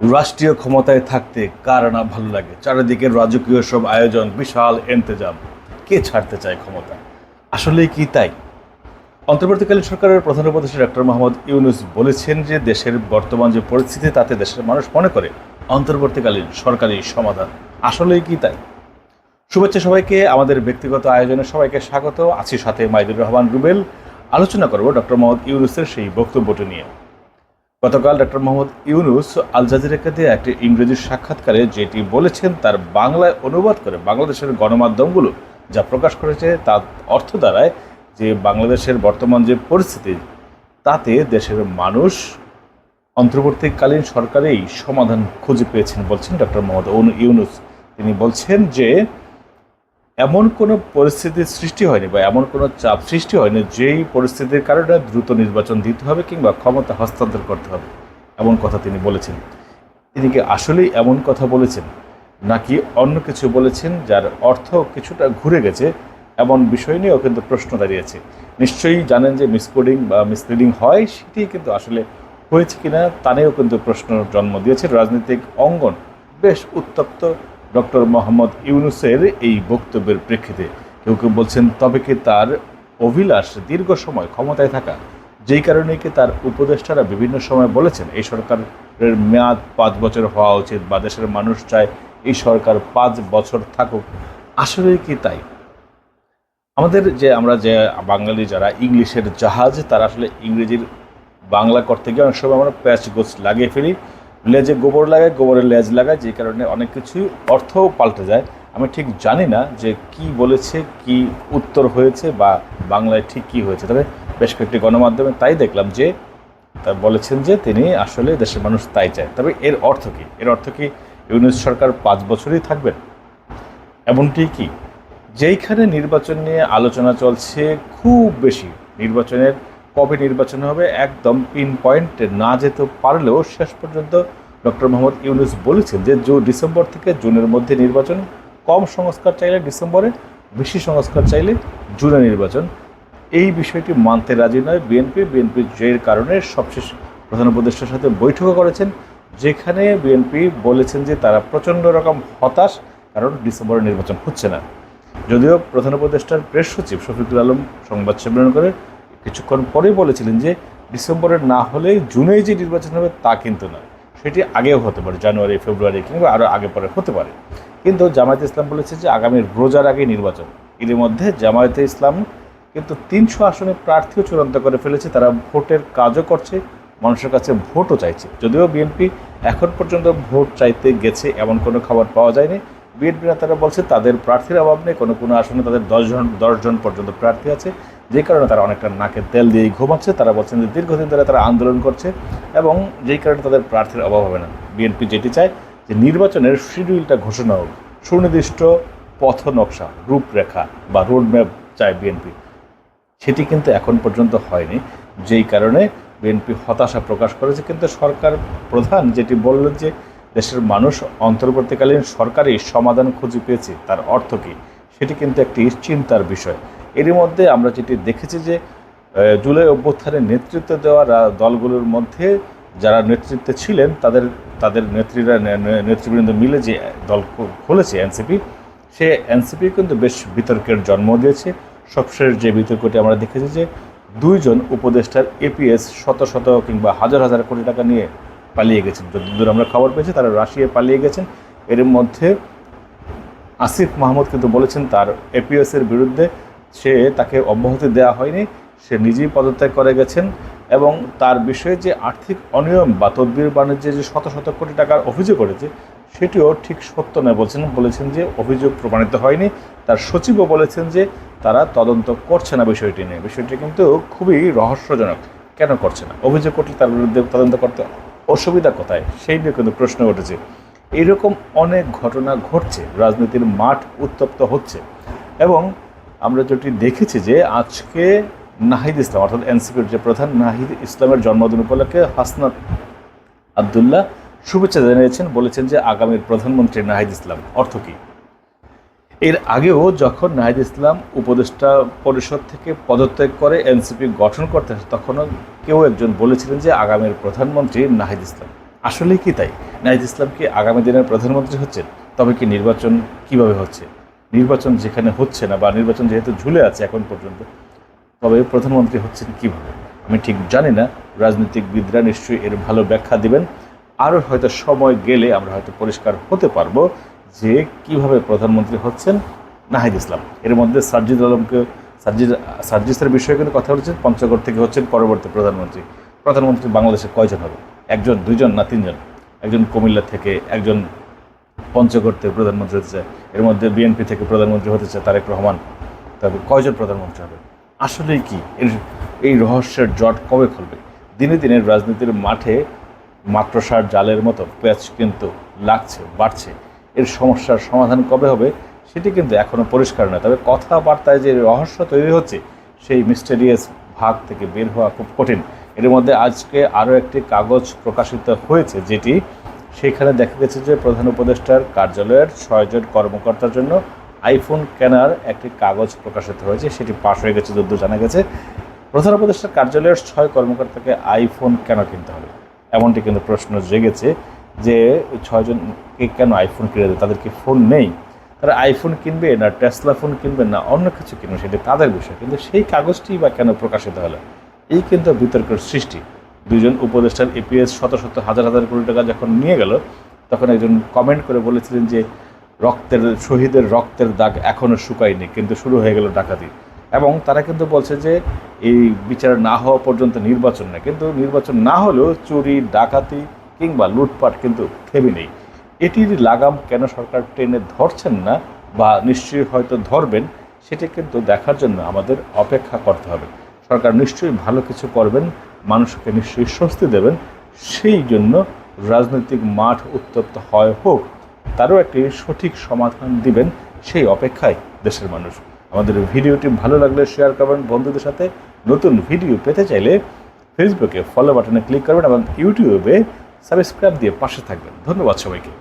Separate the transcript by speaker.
Speaker 1: রাষ্ট্রীয় ক্ষমতায় থাকতে কার না ভালো লাগে? চারিদিকে রাজকীয় সব আয়োজন, বিশাল এন্তেজাম কে ছাড়তে চায় ক্ষমতা? আসলেই কি তাই? অন্তর্বর্তীকালীন সরকারের প্রধান উপদেষ্টা ডক্টর মোহাম্মদ ইউনুস বলেছেন যে দেশের বর্তমান যে পরিস্থিতি, তাতে দেশের মানুষ মনে করে অন্তর্বর্তীকালীন সরকারি সমাধান। আসলেই কি তাই? শুভেচ্ছা সবাইকে, আমাদের ব্যক্তিগত আয়োজনে সবাইকে স্বাগত। আছি সাথে মাইদুর রহমান রুবেল। আলোচনা করব ডক্টর মোহাম্মদ ইউনুসের সেই বক্তব্যটি নিয়ে। গতকাল ডক্টর মোহাম্মদ ইউনুস আল জাজিরাকে দিয়ে একটি ইংরেজি সাক্ষাৎকারে যেটি বলেছেন, তার বাংলায় অনুবাদ করে বাংলাদেশের গণমাধ্যমগুলো যা প্রকাশ করেছে, তার অর্থ দ্বারায় যে বাংলাদেশের বর্তমান যে পরিস্থিতি, তাতে দেশের মানুষ অন্তর্বর্তীকালীন সরকারেই সমাধান খুঁজে পেয়েছেন বলছেন ডক্টর মোহাম্মদ ইউনুস। তিনি বলছেন যে এমন কোনো পরিস্থিতির সৃষ্টি হয়নি বা এমন কোনো চাপ সৃষ্টি হয়নি যেই পরিস্থিতির কারণে দ্রুত নির্বাচন দিতে হবে কিংবা ক্ষমতা হস্তান্তর করতে হবে, এমন কথা তিনি বলেছেন। তিনি কি আসলেই এমন কথা বলেছেন, নাকি অন্য কিছু বলেছেন যার অর্থ কিছুটা ঘুরে গেছে? এমন বিষয় নিয়েও কিন্তু প্রশ্ন দাঁড়িয়েছে। নিশ্চয়ই জানেন যে মিসকোডিং বা মিসলিডিং হয়, সেটি কিন্তু আসলে হয়েছে কিনা তা নিয়েও কিন্তু প্রশ্ন জন্ম দিয়েছে। রাজনৈতিক অঙ্গন বেশ উত্তপ্ত ডক্টর মোহাম্মদ ইউনুসের এই বক্তব্যের প্রেক্ষিতে কেউ কেউ বলছেন, তবে কি তার অভিলাষ দীর্ঘ সময় ক্ষমতায় থাকা? যেই কারণে কি তার উপদেষ্টারা বিভিন্ন সময় বলেছেন, এই সরকারের মেয়াদ পাঁচ বছর হওয়া উচিত বা দেশের মানুষ চায় এই সরকার পাঁচ বছর থাকুক? আসলে কি তাই? আমাদের যে আমরা যে বাঙালি যারা ইংলিশের জাহাজ, তারা আসলে ইংরেজির বাংলা করতে গিয়ে অনেক সময় আমরা প্যাচ গোছ লাগিয়ে ফেলি। লেজে গোবর লাগায়, গোবরের লেজ লাগায়, যে কারণে অনেক কিছুই অর্থও পাল্টে যায়। আমি ঠিক জানি না যে কি বলেছে, কি উত্তর হয়েছে বা বাংলায় ঠিক কি হয়েছে। তবে বেশ কয়েকটি গণমাধ্যমে তাই দেখলাম যে, তা বলেছেন যে তিনি আসলে দেশের মানুষ তাই চায়। তবে এর অর্থ কি? এর অর্থ কি ইউনিস সরকার পাঁচ বছরই থাকবেন? এমনটি কি? যেইখানে নির্বাচন নিয়ে আলোচনা চলছে, খুব বেশি নির্বাচনের কবে নির্বাচন হবে একদম পিন পয়েন্টে না যেতে পারলেও শেষ পর্যন্ত ডক্টর মোহাম্মদ ইউনুস বলেছেন যে জু ডিসেম্বর থেকে জুনের মধ্যে নির্বাচন, কম সংস্কার চাইলে ডিসেম্বরে, বেশি সংস্কার চাইলে জুনে নির্বাচন। এই বিষয়টি মানতে রাজি নয় বিএনপি। বিএনপির জয়ের কারণে সবশেষ প্রধান উপদেষ্টার সাথে বৈঠকও করেছেন, যেখানে বিএনপি বলেছেন যে তারা প্রচণ্ড রকম হতাশ, কারণ ডিসেম্বরে নির্বাচন হচ্ছে না। যদিও প্রধান উপদেষ্টার প্রেস সচিব শফিকুল আলম সংবাদ সম্মেলন করে কিছুক্ষণ পরেই বলেছিলেন যে ডিসেম্বরে না হলে জুনেই যে নির্বাচন হবে তা কিন্তু না সেটি আগেও হতে পারে, জানুয়ারি, ফেব্রুয়ারি কিংবা আরও আগে পরে হতে পারে। কিন্তু জামায়াতে ইসলাম বলেছে যে আগামী রোজার আগে নির্বাচন। এর মধ্যে জামায়াতে ইসলাম কিন্তু তিনশো আসনে প্রার্থীও চূড়ান্ত করে ফেলেছে, তারা ভোটের কাজও করছে, মানুষের কাছে ভোটও চাইছে। যদিও বিএনপি এখন পর্যন্ত ভোট চাইতে গেছে এমন কোনো খবর পাওয়া যায়নি। বিএনপি নেতারা বলছে তাদের প্রার্থীর অভাব নেই, কোনো কোনো আসনে তাদের দশজন দশজন পর্যন্ত প্রার্থী আছে। যে কারণে তারা অনেকটা নাকে তেল দিয়েই ঘুমাচ্ছে, তারা বলছেন যে দীর্ঘদিন ধরে তারা আন্দোলন করছে এবং যেই কারণে তাদের প্রার্থীর অভাব হবে না। বিএনপি যেটি চায় যে নির্বাচনের শিডিউলটা ঘোষণা হোক। সুনির্দিষ্ট পথ নকশা, রূপরেখা বা রোডম্যাপ চায় বিএনপি। সেটি কিন্তু এখন পর্যন্ত হয়নি। যেই কারণে বিএনপি হতাশা প্রকাশ করেছে। কিন্তু সরকার প্রধান যেটি বললেন যে দেশের মানুষ অন্তর্বর্তীকালীন সরকারই সমাধান খুঁজে পেয়েছে, তার অর্থ কী? সেটি কিন্তু একটি চিন্তার বিষয়। এরই মধ্যে আমরা যেটি দেখেছি যে জুলাই অভ্যুত্থানে নেতৃত্ব দেওয়া দলগুলোর মধ্যে যারা নেতৃত্বে ছিলেন, তাদের তাদের নেত্রীরা নেতৃবৃন্দ মিলে যে দল খুলেছে এনসিপি, সে এনসিপি কিন্তু বেশ বিতর্কের জন্ম দিয়েছে। সবশেষ যে বিতর্কটি আমরা দেখেছি যে, দুইজন উপদেষ্টার এপিএস শত শত কিংবা হাজার হাজার কোটি টাকা নিয়ে পালিয়ে গেছেন। যতদূর আমরা খবর পেয়েছি, তারা রাশিয়ায় পালিয়ে গেছেন। এর মধ্যে আসিফ মাহমুদ কিন্তু বলেছেন, তার এপিএসের বিরুদ্ধে সে তাকে অব্যাহতি দেওয়া হয়নি, সে নিজেই পদত্যাগ করে গেছেন এবং তার বিষয়ে যে আর্থিক অনিয়ম বা তদবির বাণিজ্যে যে শত শত কোটি টাকার অভিযোগ করেছে, সেটিও ঠিক সত্য নয় বলছেন, বলেছেন যে অভিযোগ প্রমাণিত হয়নি। তার সচিবও বলেছেন যে তারা তদন্ত করছে না বিষয়টি নিয়ে। বিষয়টি কিন্তু খুবই রহস্যজনক। কেন করছে না? অভিযোগ করলে তার বিরুদ্ধে তদন্ত করতে অসুবিধা কোথায়? সেই নিয়ে কিন্তু প্রশ্ন উঠেছে। এইরকম অনেক ঘটনা ঘটছে, রাজনীতির মাঠ উত্তপ্ত হচ্ছে এবং আমরা যেটি দেখেছি যে আজকে নাহিদ ইসলাম, অর্থাৎ এনসিপির যে প্রধান নাহিদ ইসলামের জন্মদিন উপলক্ষে হাসনাত আবদুল্লাহ শুভেচ্ছা জানিয়েছেন, বলেছেন যে আগামীর প্রধানমন্ত্রী নাহিদ ইসলাম। অর্থ কী? এর আগেও যখন নাহিদ ইসলাম উপদেষ্টা পরিষদ থেকে পদত্যাগ করে এনসিপি গঠন করতে তখনও কেউ একজন বলেছিলেন যে আগামীর প্রধানমন্ত্রী নাহিদ ইসলাম। আসলেই কি তাই? নাহিদ ইসলাম কি আগামী দিনের প্রধানমন্ত্রী হচ্ছেন? তবে কি নির্বাচন কীভাবে হচ্ছে? নির্বাচন যেখানে হচ্ছে না, বা নির্বাচন যেহেতু ঝুলে আছে এখন পর্যন্ত, তবে প্রধানমন্ত্রী হচ্ছেন কীভাবে? আমি ঠিক জানি না, রাজনীতিকবিদরা নিশ্চয়ই এর ভালো ব্যাখ্যা দিবেন। আরও হয়তো সময় গেলে আমরা হয়তো পরিষ্কার হতে পারব যে কীভাবে প্রধানমন্ত্রী হচ্ছেন নাহিদ ইসলাম। এর মধ্যে সার্জিদ আলমকে, সার্জিদ, সার্জিসের বিষয়ে কিন্তু কথা বলেছেন, পঞ্চগড় থেকে হচ্ছেন পরবর্তী প্রধানমন্ত্রী। প্রধানমন্ত্রী বাংলাদেশে কয়জন হবে একজন, দুইজন না তিনজন? একজন কুমিল্লা থেকে, একজন পঞ্চগড় থেকে প্রধানমন্ত্রী হতে চায়, এর মধ্যে বিএনপি থেকে প্রধানমন্ত্রী হতে চায় তারেক রহমান তবে কয়জন প্রধানমন্ত্রী হবে? আসলেই কি? এর, এই রহস্যের জট কবে খুলবে? দিনে দিনে রাজনীতির মাঠে মাত্রসার জালের মতো প্যাচ কিন্তু লাগছে, বাড়ছে। এর সমস্যার সমাধান কবে হবে সেটি কিন্তু এখনও পরিষ্কার নয়। তবে কথাবার্তায় যে রহস্য তৈরি হচ্ছে, সেই মিস্টেরিয়াস ভাগ থেকে বের হওয়া খুব কঠিন। এর মধ্যে আজকে আরও একটি কাগজ প্রকাশিত হয়েছে, যেটি সেখানে দেখা গেছে যে প্রধান উপদেষ্টার কার্যালয়ের ছয়জন কর্মকর্তার জন্য আইফোন কেনার একটি কাগজ প্রকাশিত হয়েছে, সেটি পাশ হয়ে গেছে যদ্দূর জানা গেছে। প্রধান উপদেষ্টার কার্যালয়ের ছয় কর্মকর্তাকে আইফোন কেন কিনতে হবে? এমনটি কিন্তু প্রশ্ন জেগেছে যে ছয়জনকে কেন আইফোন কিনে দেবে? তাদের কি ফোন নেই? তারা আইফোন কিনবে না টেসলা ফোন কিনবে না অন্য কিছু কিনবে? সেটি তাদের বিষয়। কিন্তু সেই কাগজটি বা কেন প্রকাশিত হলো? এই কিন্তু বিতর্কের সৃষ্টি। দুজন উপদেষ্টার এপিএস শত শত হাজার হাজার কোটি টাকা যখন নিয়ে গেল, তখন একজন কমেন্ট করে বলেছিলেন যে, রক্তের, শহীদের রক্তের দাগ এখনও শুকায়নি, কিন্তু শুরু হয়ে গেল ডাকাতি। এবং তারা কিন্তু বলছে যে, এই বিচার না হওয়া পর্যন্ত নির্বাচন না কিন্তু নির্বাচন না হলেও চুরি, ডাকাতি কিংবা লুটপাট কিন্তু থেমে নেই। এটির লাগাম কেন সরকার টেনে ধরছেন না বা নিশ্চয়ই হয়তো ধরবেন, সেটি কিন্তু দেখার জন্য আমাদের অপেক্ষা করতে হবে। সরকার নিশ্চয়ই ভালো কিছু করবেন, মানুষকে নিশ্চয়ই স্বস্তি দেবেন। সেই জন্য রাজনৈতিক মাঠ উত্তপ্ত হয় হোক, তারও একটি সঠিক সমাধান দিবেন সেই অপেক্ষায় দেশের মানুষ। আমাদের ভিডিওটি ভালো লাগলে শেয়ার করবেন বন্ধুদের সাথে। নতুন ভিডিও পেতে চাইলে ফেসবুকে ফলো বাটনে ক্লিক করবেন এবং ইউটিউবে সাবস্ক্রাইব দিয়ে পাশে থাকবেন। ধন্যবাদ সবাইকে।